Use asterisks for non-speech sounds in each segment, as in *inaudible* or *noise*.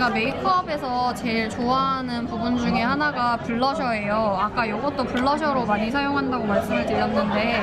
제가 메이크업에서 제일 좋아하는 부분 중에 하나가 블러셔예요. 아까 이것도 블러셔로 많이 사용한다고 말씀을 드렸는데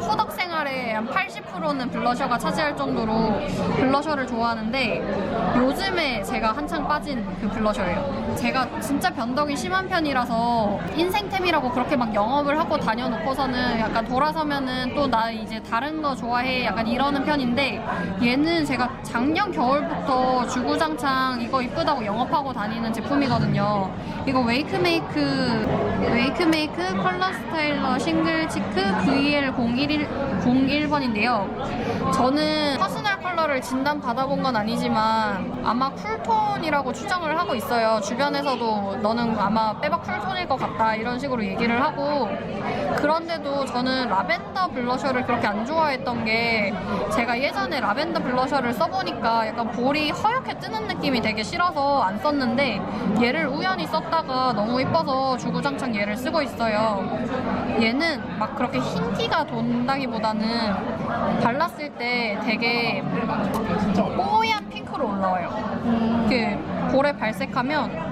후덕 생 활의 한 80%는 블러셔가 차지할 정도로 블러셔를 좋아하는데 요즘에 제가 한창 빠진 그 블러셔예요. 제가 진짜 변덕이 심한 편이라서 인생템이라고 그렇게 막 영업을 하고 다녀놓고서는 약간 돌아서면은 또 나 이제 다른 거 좋아해 약간 이러는 편인데 얘는 제가 작년 겨울부터 주구장창 이거 이쁘다고 영업하고 다니는 제품이거든요. 이거 웨이크메이크 웨이크메이크 컬러 스타일러 싱글 치크 VL011 01번인데요. 저는 퍼스널 컬러를 진단 받아본 건 아니지만 아마 쿨톤이라고 추정을 하고 있어요. 주변에서도 너는 아마 빼박 쿨톤일 것 같다 이런 식으로 얘기를 하고 그런데도 저는 라벤더 블러셔를 그렇게 안 좋아했던 게 제가 예전에 라벤더 블러셔를 써보니까 약간 볼이 허옇게 뜨는 느낌이 되게 싫어서 안 썼는데 얘를 우연히 썼다가 너무 이뻐서 주구장창 얘를 쓰고 있어요. 얘는 막 그렇게 흰 티가 돈다기보다는 발랐을 때 되게 뽀얀 핑크로 올라와요. 그 볼에 발색하면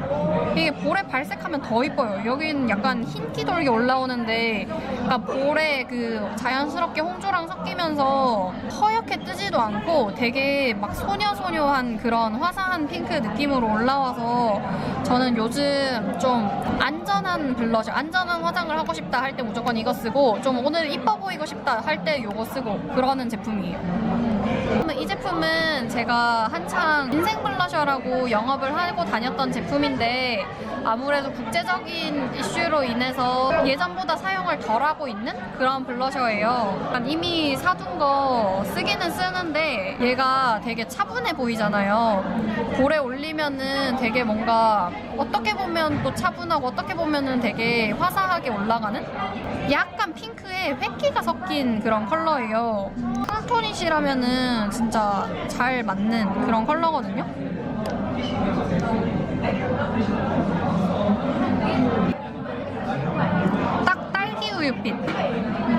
이게 볼에 발색하면 더 이뻐요. 여긴 약간 흰티 돌게 올라오는데 그러니까 볼에 그 자연스럽게 홍조랑 섞이면서 허옇게 뜨지도 않고 되게 막 소녀소녀한 그런 화사한 핑크 느낌으로 올라와서 저는 요즘 좀 안전한 블러셔, 안전한 화장을 하고 싶다 할 때 무조건 이거 쓰고 좀 오늘 이뻐 보이고 싶다 할때 이거 쓰고 그러는 제품이에요. 이 제품은 제가 한창 인생 블러셔라고 영업을 하고 다녔던 제품인데 아무래도 국제적인 이슈로 인해서 예전보다 사용을 덜 하고 있는 그런 블러셔예요. 이미 사둔 거 쓰기는 쓰는데 얘가 되게 차분해 보이잖아요. 볼에 올리면은 되게 뭔가 어떻게 보면 또 차분하고 어떻게 보면은 되게 화사하게 올라가는 약간 핑크에 획기가 섞인 그런 컬러예요. 쿨톤이시라면은 진짜 잘 맞는 그런 컬러거든요. 딱 딸기 우유빛.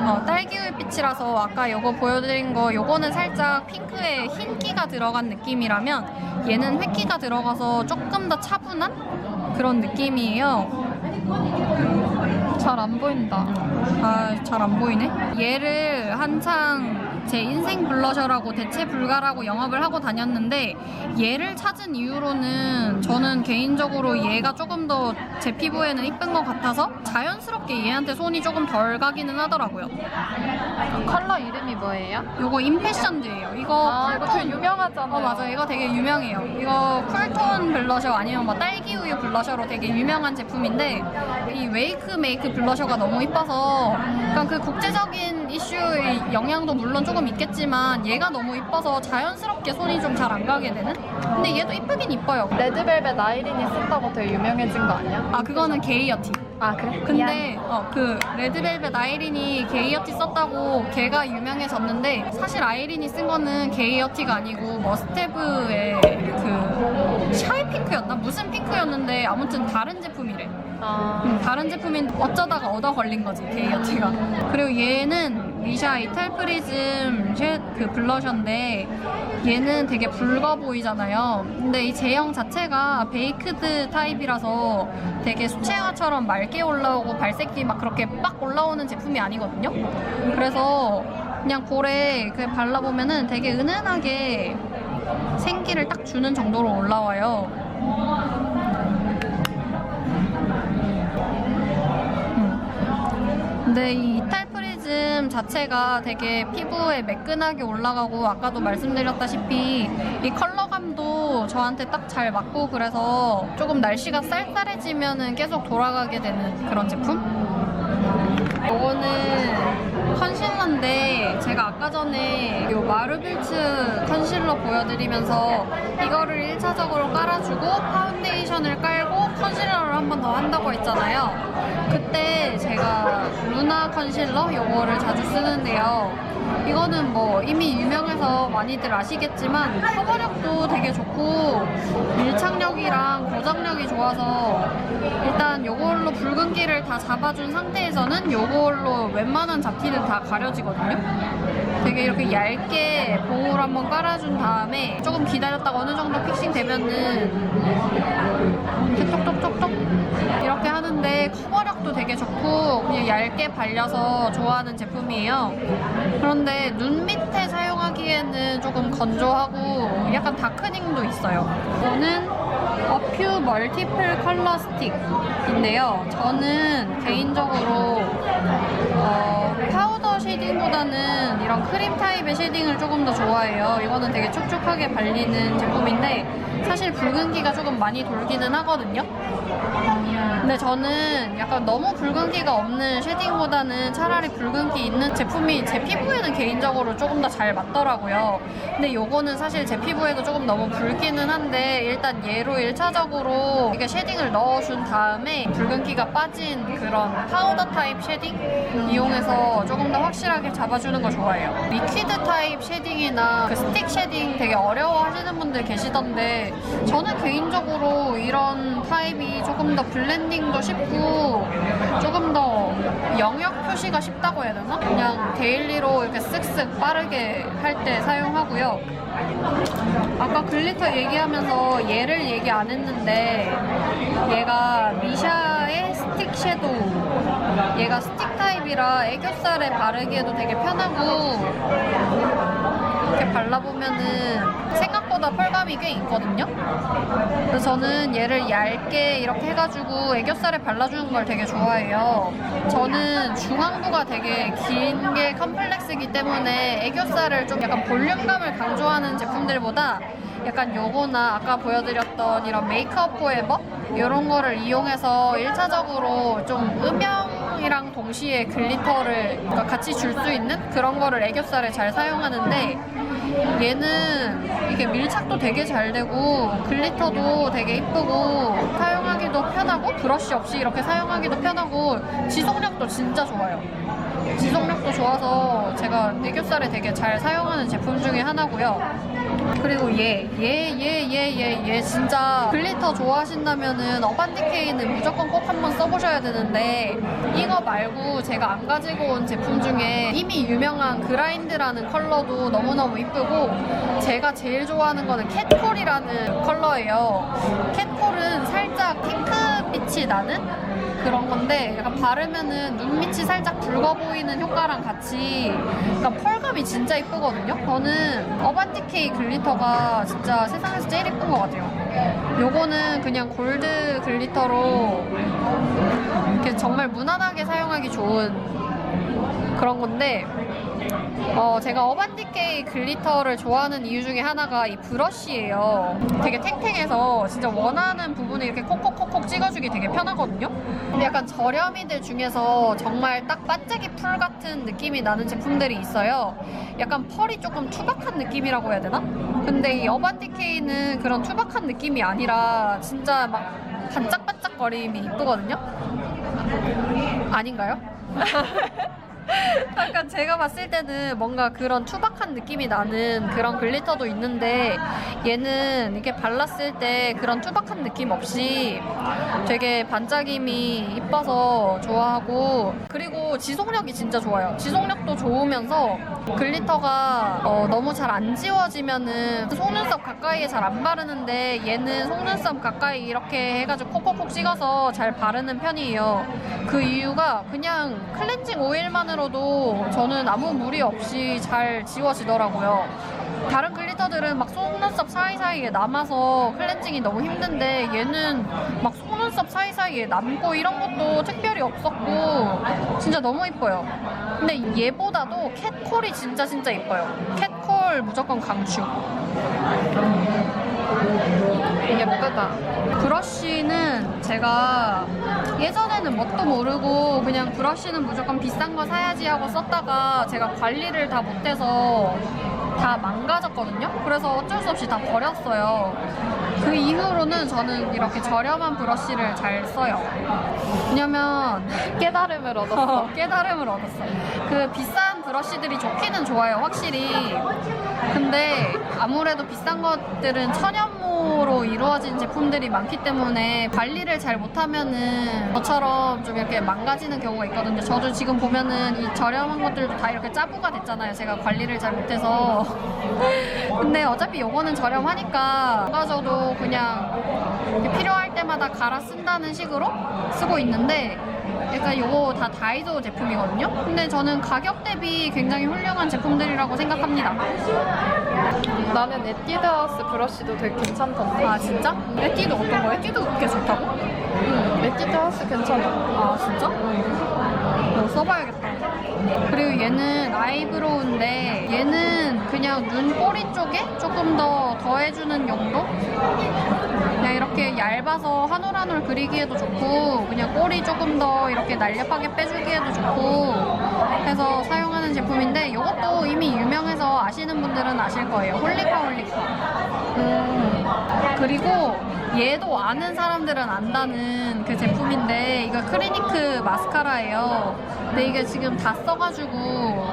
어, 딸기 우유빛이라서 아까 요거 보여드린 거 요거는 살짝 핑크에 흰기가 들어간 느낌이라면 얘는 획기가 들어가서 조금 더 차분한 그런 느낌이에요. 잘 안 보인다. 아, 잘 안 보이네. 얘를 한창 제 인생 블러셔라고 대체 불가라고 영업을 하고 다녔는데 얘를 찾은 이후로는 저는 개인적으로 얘가 조금 더 제 피부에는 이쁜 것 같아서 자연스럽게 얘한테 손이 조금 덜 가기는 하더라고요. 컬러 이름이 뭐예요? 요거 임패션드예요. 이거 아, 이거 되게 유명하잖아요. 어 맞아 이거 되게 유명해요 이거 쿨톤 블러셔 아니면 뭐 딸기 우유 블러셔로 되게 유명한 제품인데 이 웨이크 메이크 블러셔가 너무 이뻐서 그러니까 그 국제적인 이슈의 영향도 물론 조금 있겠지만 얘가 너무 이뻐서 자연스럽게 손이 좀 잘 안 가게 되는 근데 얘도 이쁘긴 이뻐요 레드벨벳 아이린이 쓴다고 되게 유명해진 거 아니야? 아 그거는 게이어티 아 그래? 근데 어, 그 레드벨벳 아이린이 게이어티 썼다고 걔가 유명해졌는데 사실 아이린이 쓴 거는 게이어티가 아니고 머스테브의 그 샤이 핑크였나? 무슨 핑크였는데 아무튼 다른 제품이래. 아, 음, 다른 제품인 어쩌다가 얻어 걸린 거지 게이어티가. 그리고 얘는 미샤 이탈 프리즘 쉐- 그 블러셔인데 얘는 되게 붉어 보이잖아요. 근데 이 제형 자체가 베이크드 타입이라서 되게 수채화처럼 맑게 올라오고 발색이 막 그렇게 빡 올라오는 제품이 아니거든요. 그래서 그냥 볼에 그 발라보면은 되게 은은하게 생기를 딱 주는 정도로 올라와요. 근데 이 이탈 프리즘 자체가 되게 피부에 매끈하게 올라가고 아까도 말씀드렸다시피 이 컬러감도 저한테 딱 잘 맞고 그래서 조금 날씨가 쌀쌀해지면은 계속 돌아가게 되는 그런 제품? 이거는 컨실러인데 제가 아까 전에 이 마르빌츠 컨실러 보여드리면서 이거를 1차적으로 깔아주고 파운데이션을 깔고 컨실러를 한 번 더 한다고 했잖아요. 그때 제가 루나 컨실러 이거를 자주 쓰는데요. 이거는 뭐 이미 유명해서 많이들 아시겠지만 커버력도 되게 좋고 밀착력이랑 고정력이 좋아서 일단 요걸로 붉은기를 다 잡아준 상태에서는 요걸로 웬만한 잡티는 다 가려지거든요. 되게 이렇게 얇게 봉을 한번 깔아준 다음에 조금 기다렸다가 어느 정도 픽싱 되면은 이렇게 톡톡톡톡 이렇게 하는데 커버력도 되게 좋고 그냥 얇게 발려서 좋아하는 제품이에요. 그런데 눈 밑에 사용하기에는 조금 건조하고 약간 다크닝도 있어요. 이거는 어퓨 멀티플 컬러 스틱인데요. 저는 개인적으로 어, 파우더 쉐딩보다는 이런 크림 타입의 쉐딩을 조금 더 좋아해요. 이거는 되게 촉촉하게 발리는 제품인데 사실 붉은기가 조금 많이 돌기는 하거든요. 근데 저는 약간 너무 붉은기가 없는 쉐딩보다는 차라리 붉은기 있는 제품이 제 피부에는 개인적으로 조금 더 잘 맞더라고요. 근데 요거는 사실 제 피부에도 조금 너무 붉기는 한데 일단 얘로 1차적으로 이게 쉐딩을 넣어준 다음에 붉은기가 빠진 그런 파우더 타입 쉐딩 이용해서 조금 더 확실하게 잡아주는 거 좋아해요. 리퀴드 타입 쉐딩이나 그 스틱 쉐딩 되게 어려워 하시는 분들 계시던데 저는 개인적으로 이런 타입이 조금 더 블렌딩도 쉽고 조금 더 영역 표시가 쉽다고 해야 되나? 그냥 데일리로 이렇게 쓱쓱 빠르게 할 때 사용하고요. 아까 글리터 얘기하면서 얘를 얘기 안 했는데 얘가 미샤의 스틱 섀도우 얘가 스틱 타입이라 애교살에 바르기에도 되게 편하고 이렇게 발라보면은 생각보다 펄감이 꽤 있거든요. 저는 얘를 얇게 이렇게 해가지고 애교살에 발라주는 걸 되게 좋아해요. 저는 중앙부가 되게 긴 게 컴플렉스이기 때문에 애교살을 좀 약간 볼륨감을 강조하는 제품들보다 약간 요거나 아까 보여드렸던 이런 메이크업 포에버 이런 거를 이용해서 1차적으로 좀 음영이랑 동시에 글리터를 그러니까 같이 줄 수 있는 그런 거를 애교살에 잘 사용하는데 얘는 이게 밀착도 되게 잘 되고 글리터도 되게 이쁘고 사용하기도 편하고 브러쉬 없이 이렇게 사용하기도 편하고 지속력도 진짜 좋아요. 지속력도 좋아서 제가 애교살에 되게 잘 사용하는 제품 중에 하나고요. 그리고 얘, 얘, 얘, 얘, 얘, 얘 진짜 글리터 좋아하신다면은 어반디케이는 무조건 꼭 한번 써보셔야 되는데 이거 말고 제가 안 가지고 온 제품 중에 이미 유명한 그라인드라는 컬러도 너무너무 이쁘고 제가 제일 좋아하는 거는 캣콜이라는 컬러예요. 캣콜은 살짝 핑크빛이 나는 그런 건데 약간 바르면은 눈 밑이 살짝 붉어 보이는 효과랑 같이 그러니까 펄감이 진짜 이쁘거든요. 저는 어반티케이 글리터가 진짜 세상에서 제일 이쁜 것 같아요. 요거는 그냥 골드 글리터로 이렇게 정말 무난하게 사용하기 좋은 그런 건데 어, 제가 어반디케이 글리터를 좋아하는 이유 중에 하나가 이 브러쉬예요. 되게 탱탱해서 진짜 원하는 부분에 이렇게 콕콕콕콕 찍어주기 되게 편하거든요. 근데 약간 저렴이들 중에서 정말 딱 반짝이 풀 같은 느낌이 나는 제품들이 있어요. 약간 펄이 조금 투박한 느낌이라고 해야 되나? 근데 이 어반디케이는 그런 투박한 느낌이 아니라 진짜 막 반짝반짝거림이 이쁘거든요. 아닌가요? *laughs* *laughs* 약간 제가 봤을 때는 뭔가 그런 투박한 느낌이 나는 그런 글리터도 있는데 얘는 이렇게 발랐을 때 그런 투박한 느낌 없이 되게 반짝임이 이뻐서 좋아하고 그리고 지속력이 진짜 좋아요. 지속력도 좋으면서 글리터가 어, 너무 잘 안 지워지면은 속눈썹 가까이에 잘 안 바르는데 얘는 속눈썹 가까이 이렇게 해가지고 콕콕콕 찍어서 잘 바르는 편이에요. 그 이유가 그냥 클렌징 오일만으로 도 저는 아무 무리 없이 잘 지워지더라고요. 다른 글리터들은 막 속눈썹 사이사이에 남아서 클렌징이 너무 힘든데 얘는 막 속눈썹 사이사이에 남고 이런 것도 특별히 없었고 진짜 너무 이뻐요. 근데 얘보다도 캣콜이 진짜 진짜 이뻐요. 캣콜 무조건 강추. 예쁘다. 브러쉬는 제가 예전에는 뭣도 모르고 그냥 브러쉬는 무조건 비싼 거 사야지 하고 썼다가 제가 관리를 다 못해서 다 망가졌거든요. 그래서 어쩔 수 없이 다 버렸어요. 그 이후로는 저는 이렇게 저렴한 브러쉬를 잘 써요. 왜냐면 깨달음을 얻었어. *laughs* 깨달음을 얻었어. 그 비싼 브러쉬들이 좋기는 좋아요, 확실히. 근데 아무래도 비싼 것들은 천연모로 이루어진 제품들이 많기 때문에 관리를 잘 못하면은 저처럼 좀 이렇게 망가지는 경우가 있거든요. 저도 지금 보면은 이 저렴한 것들도 다 이렇게 짜부가 됐잖아요. 제가 관리를 잘 못해서. *laughs* 근데 어차피 요거는 저렴하니까 망가져도 그냥 필요할 때마다 갈아 쓴다는 식으로 쓰고 있는데 약간 요거 다 다이소 제품이거든요. 근데 저는 가격 대비 굉장히 훌륭한 제품들이라고 생각합니다. 나는 에뛰드하우스 브러쉬도 되게 괜찮던데. 아 진짜? 에뛰드 어떤 거? 에뛰드 그렇게 좋다고? 응, 에뛰드하우스 괜찮아. 아 진짜? 어, 써봐야겠다. 그리고 얘는 아이브로우인데 얘는 그냥 눈꼬리 쪽에 조금 더 더해주는 용도? 그냥 이렇게 얇아서 한 올 한 올 그리기에도 좋고 그냥 꼬리 조금 더 이렇게 날렵하게 빼주기에도 좋고 해서 사용하는 제품인데 이것도 이미 유명해서 아시는 분들은 아실 거예요. 홀리카 홀리카. 음, 그리고 얘도 아는 사람들은 안다는 그 제품인데 이거 크리니크 마스카라예요. 근데 이게 지금 다 써가지고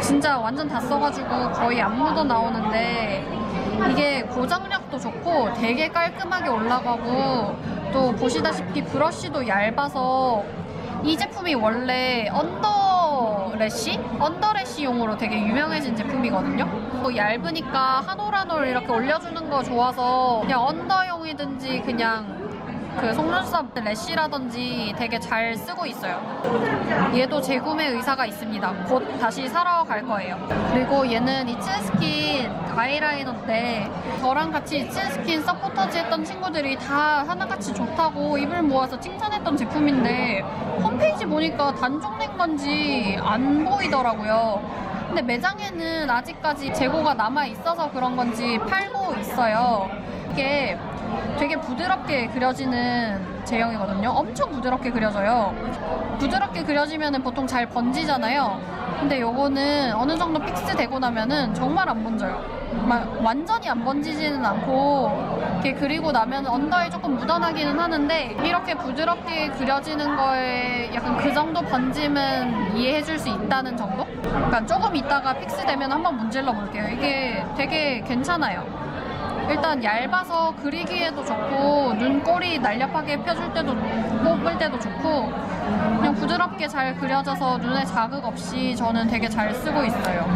진짜 완전 다 써가지고 거의 안 묻어 나오는데 이게 고장력도 좋고 되게 깔끔하게 올라가고 또 보시다시피 브러쉬도 얇아서 이 제품이 원래 언더 래쉬? 언더래쉬용으로 되게 유명해진 제품이거든요. 뭐 얇으니까 한 올 한 올 이렇게 올려주는 거 좋아서 그냥 언더용이든지 그냥 그 속눈썹 래쉬라든지 되게 잘 쓰고 있어요. 얘도 재구매 의사가 있습니다. 곧 다시 사러 갈 거예요. 그리고 얘는 이츠스킨 아이라이너인데 저랑 같이 이츠스킨 서포터즈 했던 친구들이 다 하나같이 좋다고 입을 모아서 칭찬했던 제품인데 홈페이지 보니까 단종된 건지 안 보이더라고요. 근데 매장에는 아직까지 재고가 남아 있어서 그런 건지 팔고 있어요. 이게 되게 부드럽게 그려지는 제형이거든요. 엄청 부드럽게 그려져요. 부드럽게 그려지면 보통 잘 번지잖아요. 근데 요거는 어느 정도 픽스되고 나면은 정말 안 번져요. 막 완전히 안 번지지는 않고 이렇게 그리고 나면 언더에 조금 묻어나기는 하는데 이렇게 부드럽게 그려지는 거에 약간 그 정도 번짐은 이해해줄 수 있다는 정도? 그러니까 조금 있다가 픽스되면 한번 문질러 볼게요. 이게 되게 괜찮아요. 일단 얇아서 그리기에도 좋고 눈꼬리 날렵하게 펴줄 때도 뽑을 때도 좋고 그냥 부드럽게 잘 그려져서 눈에 자극 없이 저는 되게 잘 쓰고 있어요.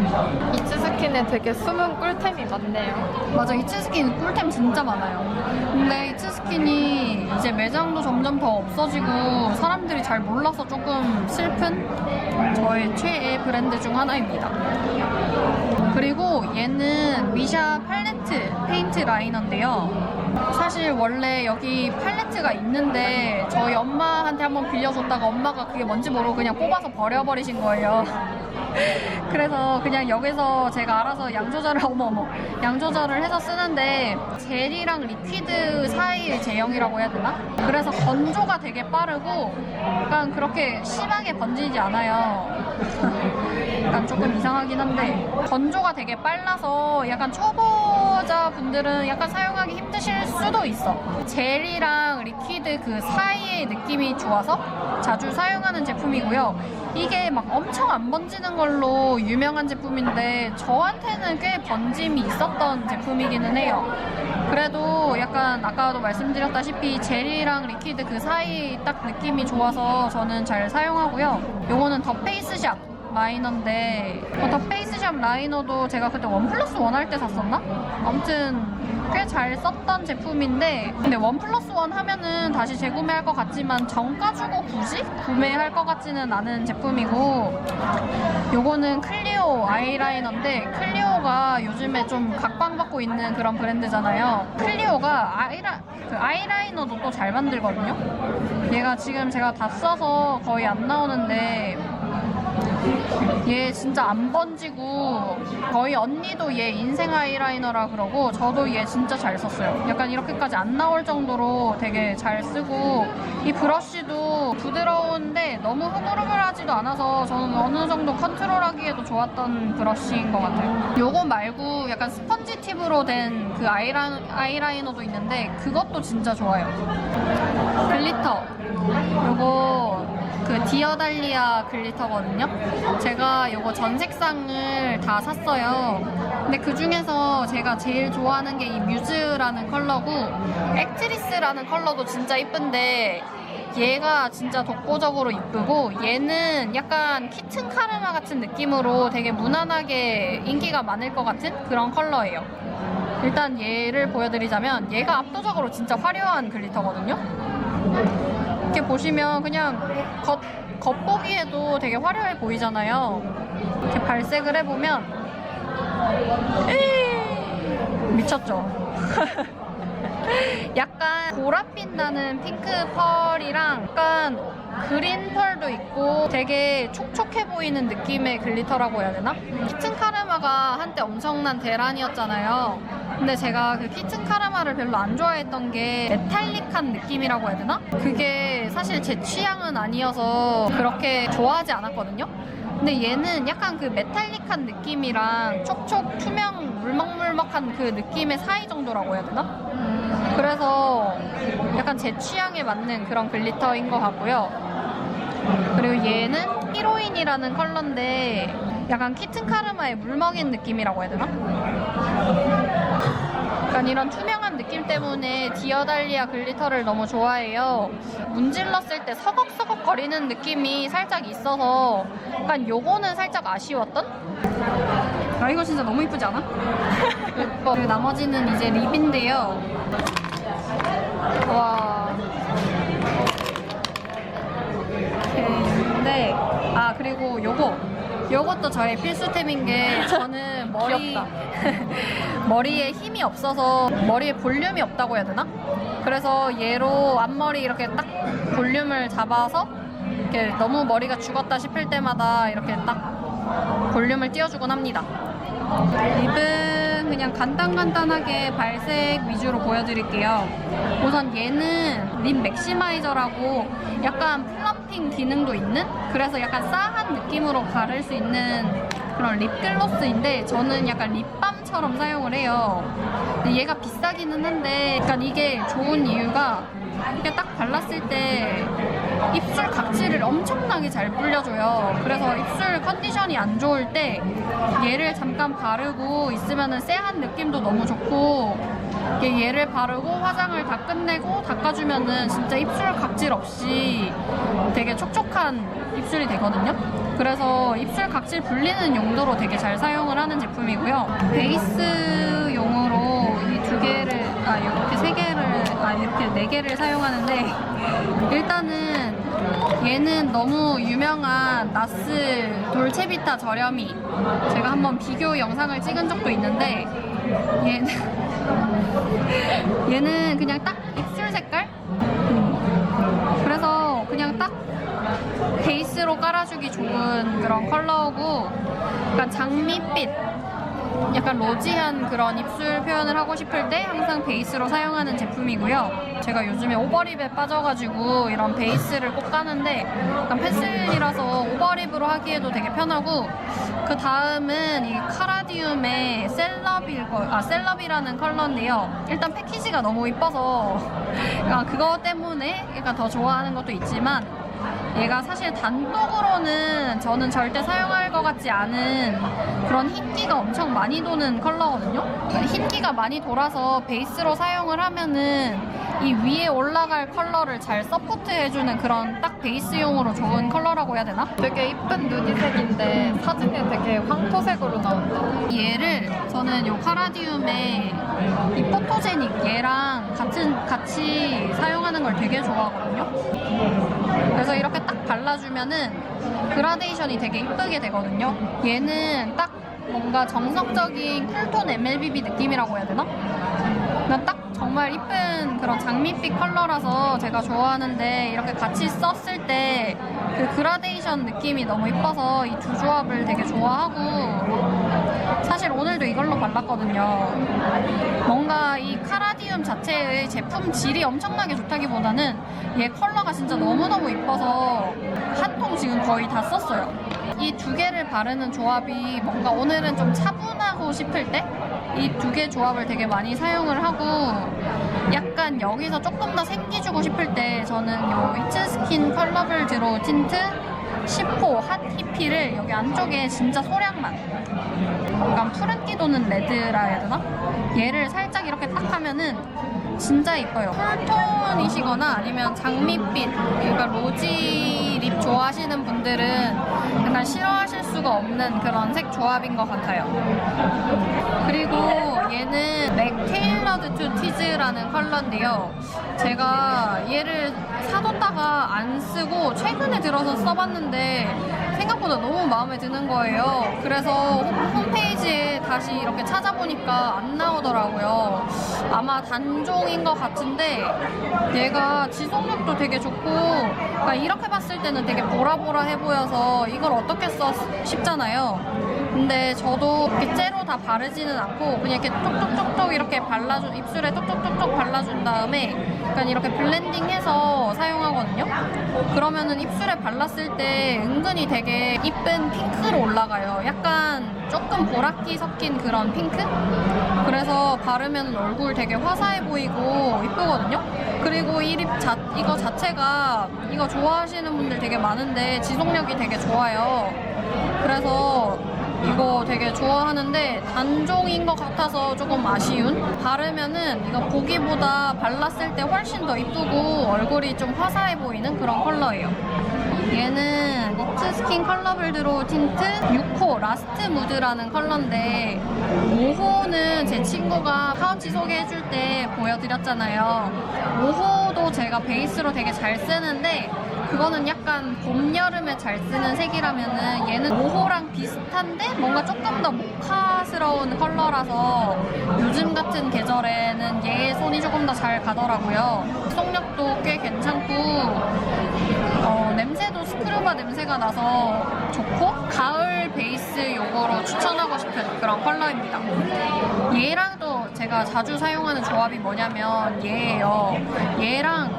이츠스킨에 되게 숨은 꿀템이 많네요. 맞아 이츠스킨 꿀템 진짜 많아요. 근데 이츠스킨이 이제 매장도 점점 더 없어지고 사람들이 잘 몰라서 조금 슬픈 저의 최애 브랜드 중 하나입니다. 그리고 얘는 미샤 팔레트 페인트 라이너인데요. 사실 원래 여기 팔레트가 있는데 저희 엄마한테 한번 빌려줬다가 엄마가 그게 뭔지 모르고 그냥 뽑아서 버려버리신 거예요. *laughs* *laughs* 그래서 그냥 여기서 제가 알아서 양 조절을 어머 어머 양 조절을 해서 쓰는데 젤이랑 리퀴드 사이의 제형이라고 해야 되나? 그래서 건조가 되게 빠르고 약간 그렇게 심하게 번지지 않아요. *laughs* 약간 조금 이상하긴 한데 건조가 되게 빨라서 약간 초보자 분들은 약간 사용하기 힘드실 수도 있어. 젤이랑 리퀴드 그 사이의 느낌이 좋아서 자주 사용하는 제품이고요. 이게 막 엄청 안 번지는 걸로 유명한 제품인데 저한테는 꽤 번짐이 있었던 제품이기는 해요. 그래도 약간 아까도 말씀드렸다시피 젤이랑 리퀴드 그 사이 딱 느낌이 좋아서 저는 잘 사용하고요. 요거는 더 페이스샵 라이너인데 어, 더 페이스샵 라이너도 제가 그때 원 플러스 원 할 때 샀었나? 아무튼 꽤 잘 썼던 제품인데 근데 원 플러스 원 하면은 다시 재구매할 것 같지만 정가 주고 굳이 구매할 것 같지는 않은 제품이고 요거는 클리오 아이라이너인데 클리오가 요즘에 좀 각광받고 있는 그런 브랜드잖아요 클리오가 아이라, 그 아이라이너도 또 잘 만들거든요 얘가 지금 제가 다 써서 거의 안 나오는데 얘 진짜 안 번지고 거의 언니도 얘 인생 아이라이너라 그러고 저도 얘 진짜 잘 썼어요. 약간 이렇게까지 안 나올 정도로 되게 잘 쓰고 이 브러쉬도 부드러운데 너무 흐물흐물하지도 않아서 저는 어느 정도 컨트롤하기에도 좋았던 브러쉬인 것 같아요. 요거 말고 약간 스펀지 팁으로 된 그 아이라, 아이라이너도 있는데 그것도 진짜 좋아요. 글리터 요거 그 디어달리아 글리터거든요. 제가 이거 전 색상을 다 샀어요. 근데 그 중에서 제가 제일 좋아하는 게 이 뮤즈라는 컬러고 액트리스라는 컬러도 진짜 이쁜데 얘가 진짜 독보적으로 이쁘고 얘는 약간 키튼 카르마 같은 느낌으로 되게 무난하게 인기가 많을 것 같은 그런 컬러예요. 일단 얘를 보여드리자면 얘가 압도적으로 진짜 화려한 글리터거든요. 이렇게 보시면 그냥 겉, 겉보기에도 되게 화려해 보이잖아요. 이렇게 발색을 해보면 에이, 미쳤죠? *laughs* 약간 보랏빛 나는 핑크 펄이랑 약간 그린 펄도 있고 되게 촉촉해 보이는 느낌의 글리터라고 해야 되나? 키튼 카르마가 한때 엄청난 대란이었잖아요. 근데 제가 그 키튼 카르마를 별로 안 좋아했던 게 메탈릭한 느낌이라고 해야 되나? 그게 사실 제 취향은 아니어서 그렇게 좋아하지 않았거든요. 근데 얘는 약간 그 메탈릭한 느낌이랑 촉촉 투명 물먹물먹한 그 느낌의 사이 정도라고 해야 되나? 음, 그래서 약간 제 취향에 맞는 그런 글리터인 것 같고요. 그리고 얘는 히로인이라는 컬러인데 약간 키튼 카르마의 물 먹인 느낌이라고 해야 되나? 약간 이런 투명한 느낌 때문에 디어달리아 글리터를 너무 좋아해요. 문질렀을 때 서걱서걱 거리는 느낌이 살짝 있어서 약간 요거는 살짝 아쉬웠던? 아 이거 진짜 너무 이쁘지 않아? 예뻐. *laughs* 그리고 나머지는 이제 립인데요. 와. 근데 아 그리고 요거 요것도 저의 필수템인 게 저는 *laughs* 머리. *laughs* 머리에 힘이 없어서 머리에 볼륨이 없다고 해야 되나? 그래서 얘로 앞머리 이렇게 딱 볼륨을 잡아서 이렇게 너무 머리가 죽었다 싶을 때마다 이렇게 딱 볼륨을 띄워주곤 합니다. 립은 그냥 간단간단하게 발색 위주로 보여드릴게요. 우선 얘는 립 맥시마이저라고 약간 플럼핑 기능도 있는 그래서 약간 싸한 느낌으로 가를 수 있는 그런 립글로스인데 저는 약간 립밤처럼 사용을 해요. 얘가 비싸기는 한데 약간 이게 좋은 이유가 이렇게 딱 발랐을 때 입술 각질을 엄청나게 잘 불려줘요. 그래서 입술 컨디션이 안 좋을 때 얘를 잠깐 바르고 있으면은 쎄한 느낌도 너무 좋고 이게 얘를 바르고 화장을 다 끝내고 닦아주면은 진짜 입술 각질 없이 되게 촉촉한 입술이 되거든요. 그래서 입술 각질 불리는 용도로 되게 잘 사용을 하는 제품이고요. 베이스 용으로 이 두 개를 아 이렇게 세 개를 아 이렇게 네 개를 사용하는데 일단은 얘는 너무 유명한 나스 돌체비타 저렴이. 제가 한번 비교 영상을 찍은 적도 있는데 얘는 *laughs* 얘는 그냥 딱 입술 색깔? 그래서 그냥 딱 베이스로 깔아주기 좋은 그런 컬러고 약간 장밋빛 약간 로지한 그런 입술 표현을 하고 싶을 때 항상 베이스로 사용하는 제품이고요. 제가 요즘에 오버립에 빠져가지고 이런 베이스를 꼭 까는데 약간 펜슬이라서 오버립으로 하기에도 되게 편하고 그 다음은 이 카라디움의 셀럽일 거, 아 셀럽이라는 컬러인데요. 일단 패키지가 너무 이뻐서 *laughs* 약간 그거 때문에 약간 더 좋아하는 것도 있지만 얘가 사실 단독으로는 저는 절대 사용할 것 같지 않은 그런 흰기가 엄청 많이 도는 컬러거든요. 흰기가 많이 돌아서 베이스로 사용을 하면은 이 위에 올라갈 컬러를 잘 서포트해주는 그런 딱 베이스용으로 좋은 컬러라고 해야 되나? 되게 이쁜 누디색인데 사진에 되게 황토색으로 나온다. 얘를 저는 요 카라디움의 이 포토제닉 얘랑 같은 같이 사용하는 걸 되게 좋아하거든요. 그래서 이렇게 딱 발라주면은 그라데이션이 되게 이쁘게 되거든요. 얘는 딱 뭔가 정석적인 쿨톤 MLBB 느낌이라고 해야 되나? 딱 정말 이쁜 그런 장밋빛 컬러라서 제가 좋아하는데 이렇게 같이 썼을 때 그 그라데이션 느낌이 너무 이뻐서 이 두 조합을 되게 좋아하고 사실 오늘도 이걸로 발랐거든요. 뭔가 이 카라디움 자체의 제품 질이 엄청나게 좋다기보다는 얘 컬러가 진짜 너무너무 이뻐서 한 통 지금 거의 다 썼어요. 이 두 개를 바르는 조합이 뭔가 오늘은 좀 차분하고 싶을 때 이 두 개 조합을 되게 많이 사용을 하고 약간 여기서 조금 더 생기 주고 싶을 때 저는 요 위츠스킨 컬러블 드로우 틴트 10호 핫 히피를 여기 안쪽에 진짜 소량만 약간 푸른기 도는 레드라 해야 되나? 얘를 살짝 이렇게 딱 하면은 진짜 이뻐요. 쿨톤이시거나 아니면 장밋빛, 그러니까 로지 립 좋아하시는 분들은 약간 싫어하실 수가 없는 그런 색 조합인 것 같아요. 그리고 얘는 맥 테일러드 투 티즈라는 컬러인데요. 제가 얘를 사뒀다가 안 쓰고 최근에 들어서 써봤는데 생각보다 너무 마음에 드는 거예요. 그래서 홈- 홈페이지에 다시 이렇게 찾아보니까 안 나오더라고요. 아마 단종인 것 같은데 얘가 지속력도 되게 좋고 그러니까 이렇게 봤을 때는 되게 보라보라해 보여서 이걸 어떻게 써 싶잖아요. 근데 저도 째로 다 바르지는 않고 그냥 이렇게 톡톡톡톡 이렇게 발라준 입술에 톡톡톡톡 발라준 다음에 약간 이렇게 블렌딩해서 사용하거든요. 그러면은 입술에 발랐을 때 은근히 되게 이쁜 핑크로 올라가요. 약간 조금 보랏기 섞인 그런 핑크? 그래서 바르면 얼굴 되게 화사해 보이고 이쁘거든요. 그리고 이 립 자, 이거 자체가 이거 좋아하시는 분들 되게 많은데 지속력이 되게 좋아요. 그래서 이거 되게 좋아하는데 단종인 것 같아서 조금 아쉬운? 바르면은 이거 보기보다 발랐을 때 훨씬 더 이쁘고 얼굴이 좀 화사해 보이는 그런 컬러예요. 얘는 니트 스킨 컬러블 드로우 틴트 6호 라스트 무드라는 컬러인데 5호는 제 친구가 파우치 소개해줄 때 보여드렸잖아요. 5호도 제가 베이스로 되게 잘 쓰는데 그거는 약간 봄, 여름에 잘 쓰는 색이라면은 얘는 5호랑 비슷한데 뭔가 조금 더 모카스러운 컬러라서 요즘 같은 계절에는 얘 손이 조금 더 잘 가더라고요. 속력도 꽤 괜찮고 어, 냄새도 스크루바 냄새가 나서 좋고 가을 베이스 요거로 추천하고 싶은 그런 컬러입니다. 얘랑 또 제가 자주 사용하는 조합이 뭐냐면 얘예요. 얘랑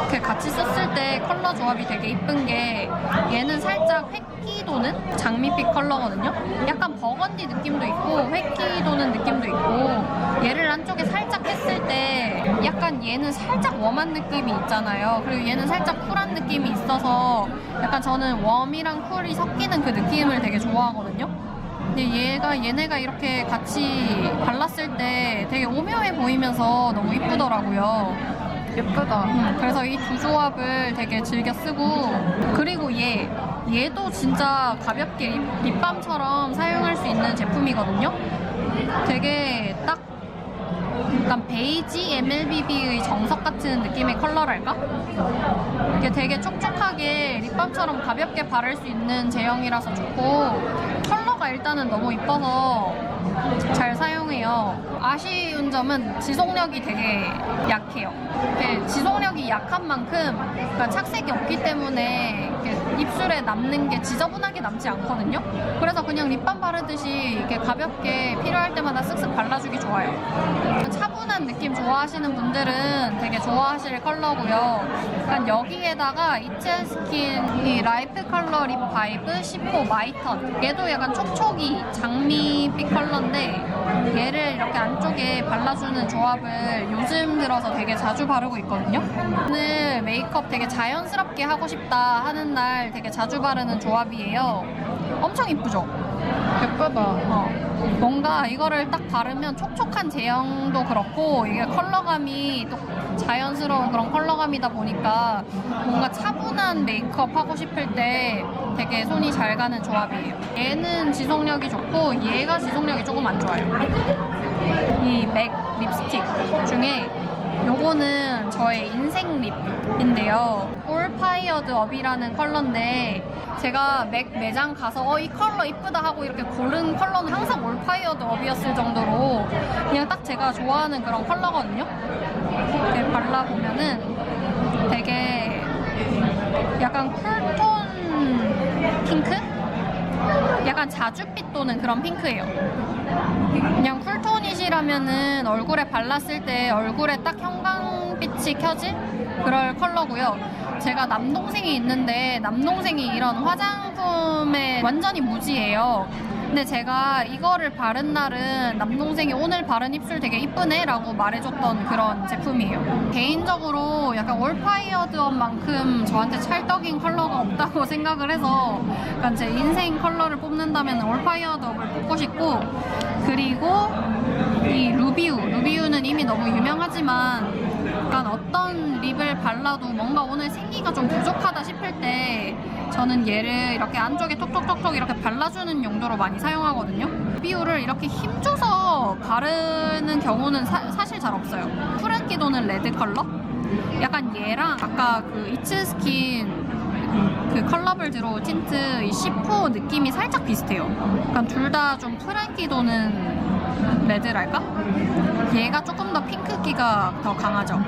이렇게 같이 썼을 때 컬러 조합이 되게 이쁜 게 얘는 살짝 획기 도는 장미빛 컬러거든요. 약간 버건디 느낌도 있고 획기 도는 느낌도 있고 얘를 안쪽에 살짝 했을 때 약간 얘는 살짝 웜한 느낌이 있잖아요. 그리고 얘는 살짝 쿨한 느낌이 있어서 약간 저는 웜이랑 쿨이 섞이는 그 느낌을 되게 좋아하거든요. 근데 얘가 얘네가 이렇게 같이 발랐을 때 되게 오묘해 보이면서 너무 이쁘더라고요. 예쁘다. 음, 그래서 이 두 조합을 되게 즐겨 쓰고 그리고 얘 얘도 진짜 가볍게 립, 립밤처럼 사용할 수 있는 제품이거든요. 되게 딱 약간 베이지 MLBB의 정석 같은 느낌의 컬러랄까? 이게 되게 촉촉하게 립밤처럼 가볍게 바를 수 있는 제형이라서 좋고 컬러 가 일단은 너무 이뻐서 잘 사용해요. 아쉬운 점은 지속력이 되게 약해요. 이렇게 지속력이 약한 만큼 그러니까 착색이 없기 때문에 입술에 남는 게 지저분하게 남지 않거든요. 그래서 그냥 립밤 바르듯이 이렇게 가볍게 필요할 때마다 쓱쓱 발라주기 좋아요. 차분한 느낌 좋아하시는 분들은 되게 좋아하실 컬러고요. 약간 여기에다가 이츠스킨 이 라이프 컬러 립 바이브 10호 마이턴 얘도 약간 촉촉이 장미빛 컬러인데 얘를 이렇게 안쪽에 발라주는 조합을 요즘 들어서 되게 자주 바르고 있거든요. 오늘 메이크업 되게 자연스럽게 하고 싶다 하는 날 되게 자주 바르는 조합이에요. 엄청 이쁘죠? 예쁘다. 어, 뭔가 이거를 딱 바르면 촉촉한 제형도 그렇고 이게 컬러감이 또 자연스러운 그런 컬러감이다 보니까 뭔가 차분한 메이크업 하고 싶을 때 되게 손이 잘 가는 조합이에요. 얘는 지속력이 좋고 얘가 지속력이 조금 안 좋아요. 이 맥 립스틱 중에 요거는 저의 인생 립인데요. 올파이어드 업이라는 컬러인데 제가 맥 매장 가서 어, 이 컬러 이쁘다 하고 이렇게 고른 컬러는 항상 올파이어드 업이었을 정도로 그냥 딱 제가 좋아하는 그런 컬러거든요. 이렇게 발라보면은 되게 약간 쿨톤 핑크? 약간 자줏빛 도는 그런 핑크예요. 그냥 쿨톤이시라면은 얼굴에 발랐을 때 얼굴에 딱 형광빛이 켜질 그럴 컬러고요. 제가 남동생이 있는데 남동생이 이런 화장품에 완전히 무지예요. 근데 제가 이거를 바른 날은 남동생이 오늘 바른 입술 되게 이쁘네 라고 말해줬던 그런 제품이에요. 개인적으로 약간 올파이어드만큼 저한테 찰떡인 컬러가 없다고 *laughs* 생각을 해서 약간 제 인생 컬러를 뽑는다면 올파이어드업을 뽑고 싶고 그리고 이 루비우 루비우는 이미 너무 유명하지만 약간 어떤 립을 발라도 뭔가 오늘 생기가 좀 부족하다 싶을 때 저는 얘를 이렇게 안쪽에 톡톡톡톡 이렇게 발라주는 용도로 많이 사용하거든요. 루비우를 이렇게 힘줘서 바르는 경우는 사, 실잘 없어요. 푸른기 도는 레드 컬러? 약간 얘랑 아까 그 이츠스킨 그 컬러블 드로우 틴트 이 C4 느낌이 살짝 비슷해요. 약간 둘 다 좀 푸른기 도는 레드랄까? 얘가 조금 더 핑크기가 더 강하죠.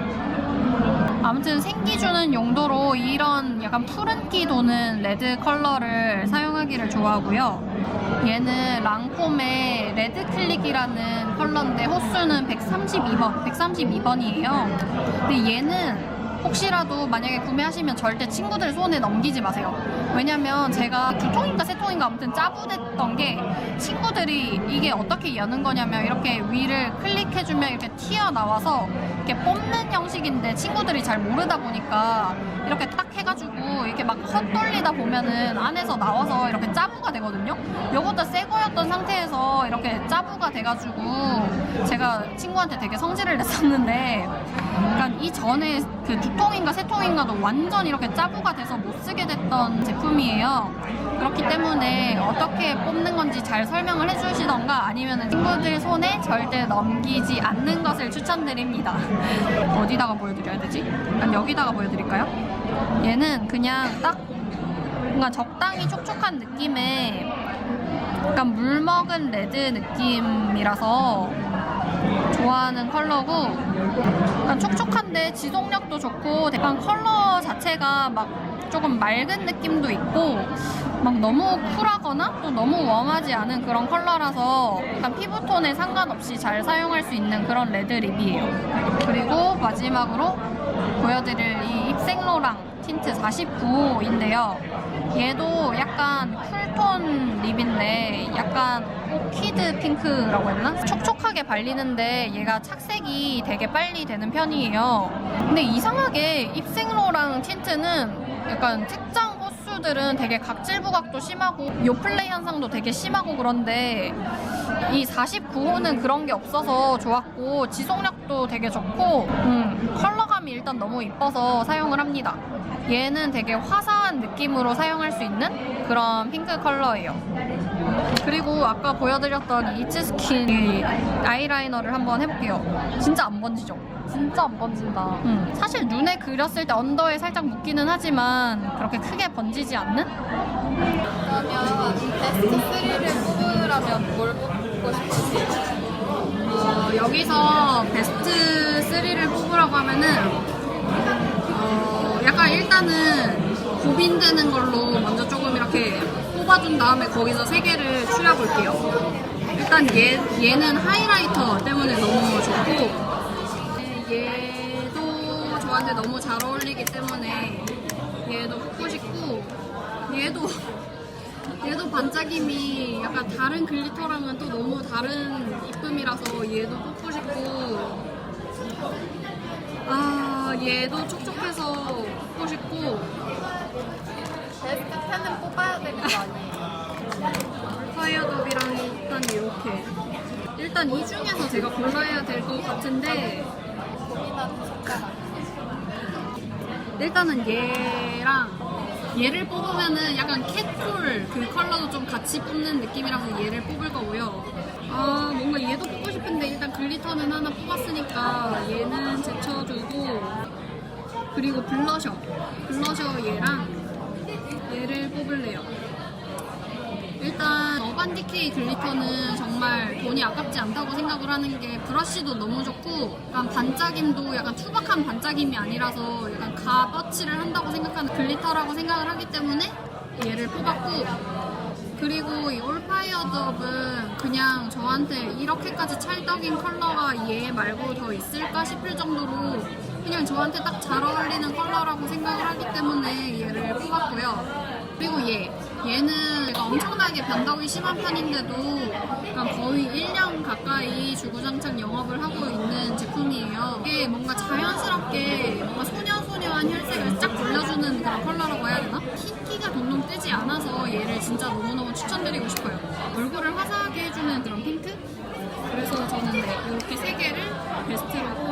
아무튼 생기 주는 용도로 이런 약간 푸른기 도는 레드 컬러를 사용하기를 좋아하고요. 얘는 랑콤의 레드 클릭이라는 컬러인데 호수는 132번, 132번이에요. 근데 얘는 혹시라도 만약에 구매하시면 절대 친구들 손에 넘기지 마세요. 왜냐면 제가 두 통인가 세 통인가 아무튼 짜부됐던 게 친구들이 이게 어떻게 여는 거냐면 이렇게 위를 클릭해주면 이렇게 튀어나와서 이렇게 뽑는 형식인데 친구들이 잘 모르다 보니까 이렇게 딱 해가지고 이렇게 막 헛돌리다 보면은 안에서 나와서 이렇게 짜부가 되거든요. 요것도 새 거였던 상태에서 이렇게 짜부가 돼가지고 제가 친구한테 되게 성질을 냈었는데 약간 이전에 그 두 통인가 세 통인가도 완전 이렇게 짜부가 돼서 못 쓰게 됐던 제품이에요. 그렇기 때문에 어떻게 뽑는 건지 잘 설명을 해주시던가 아니면 친구들 손에 절대 넘기지 않는 것을 추천드립니다. 어디다가 보여드려야 되지? 약간 여기다가 보여드릴까요? 얘는 그냥 딱 뭔가 적당히 촉촉한 느낌의 약간 물 먹은 레드 느낌이라서 좋아하는 컬러고 약간 촉촉한데 지속력도 좋고 약간 컬러 자체가 막 조금 맑은 느낌도 있고 막 너무 쿨하거나 또 너무 웜하지 않은 그런 컬러라서 약간 피부톤에 상관없이 잘 사용할 수 있는 그런 레드 립이에요. 그리고 마지막으로 보여드릴 이 입생로랑 틴트 49인데요. 얘도 약간 쿨톤 립인데 약간 오키드 핑크라고 했나? 촉촉하게 발리는데 얘가 착색이 되게 빨리 되는 편이에요. 근데 이상하게 입생로랑 틴트는 약간 특정 호수들은 되게 각질 부각도 심하고 요플레 현상도 되게 심하고 그런데 이 49호는 그런 게 없어서 좋았고 지속력도 되게 좋고 음, 컬러감이 일단 너무 이뻐서 사용을 합니다. 얘는 되게 화사한 느낌으로 사용할 수 있는 그런 핑크 컬러예요. 그리고 아까 보여드렸던 이 이츠스킨 이 아이라이너를 한번 해볼게요. 진짜 안 번지죠? 진짜 안 번진다. 음, 사실 눈에 그렸을 때 언더에 살짝 묻기는 하지만 그렇게 크게 번지지 않는? 그러면 베스트 3를 뽑으라면 뭘 뽑고 싶으세요? 어, 여기서 베스트 3를 뽑으라고 하면은 어, 약간 일단은 고민되는 걸로 먼저 조금 이렇게 뽑아준 다음에 거기서 세 개를 추려볼게요. 일단 얘, 얘는 하이라이터 때문에 너무 좋고 네, 얘도 저한테 너무 잘 어울리기 때문에 얘도 뽑고 싶고 얘도 얘도 반짝임이 약간 다른 글리터랑은 또 너무 다른 이쁨이라서 얘도 뽑고 싶고 아 얘도 촉촉해서 뽑고 싶고 베스트 10은 뽑아야 되는 거 아니에요? 파이어덥이랑 일단 이렇게 일단 이 중에서 제가 골라야 될 것 같은데. 일단은 얘랑 얘를 뽑으면은 약간 캣쿨 그 컬러도 좀 같이 뽑는 느낌이라서 얘를 뽑을 거고요. 아 뭔가 얘도 뽑고 싶은데 일단 글리터는 하나 뽑았으니까 얘는 제쳐주고 그리고 블러셔 블러셔 얘랑 뽑을래요. 일단 어반디케이 글리터는 정말 돈이 아깝지 않다고 생각을 하는 게 브러쉬도 너무 좋고 약간 반짝임도 약간 투박한 반짝임이 아니라서 약간 값어치를 한다고 생각하는 글리터라고 생각을 하기 때문에 얘를 뽑았고 그리고 이 올파이어드업은 그냥 저한테 이렇게까지 찰떡인 컬러가 얘 말고 더 있을까 싶을 정도로 그냥 저한테 딱 잘 어울리는 컬러라고 생각을 하기 때문에 얘를 뽑았고요. 그리고 얘 얘는 제가 엄청나게 변덕이 심한 편인데도 거의 1년 가까이 주구장창 영업을 하고 있는 제품이에요. 이게 뭔가 자연스럽게 뭔가 소녀소녀한 혈색을 쫙 돌려주는 그런 컬러라고 해야 되나? 흰기가 동동 뜨지 않아서 얘를 진짜 너무너무 추천드리고 싶어요. 얼굴을 화사하게 해주는 그런 핑크? 그래서 저는 네, 이렇게 세 개를 베스트로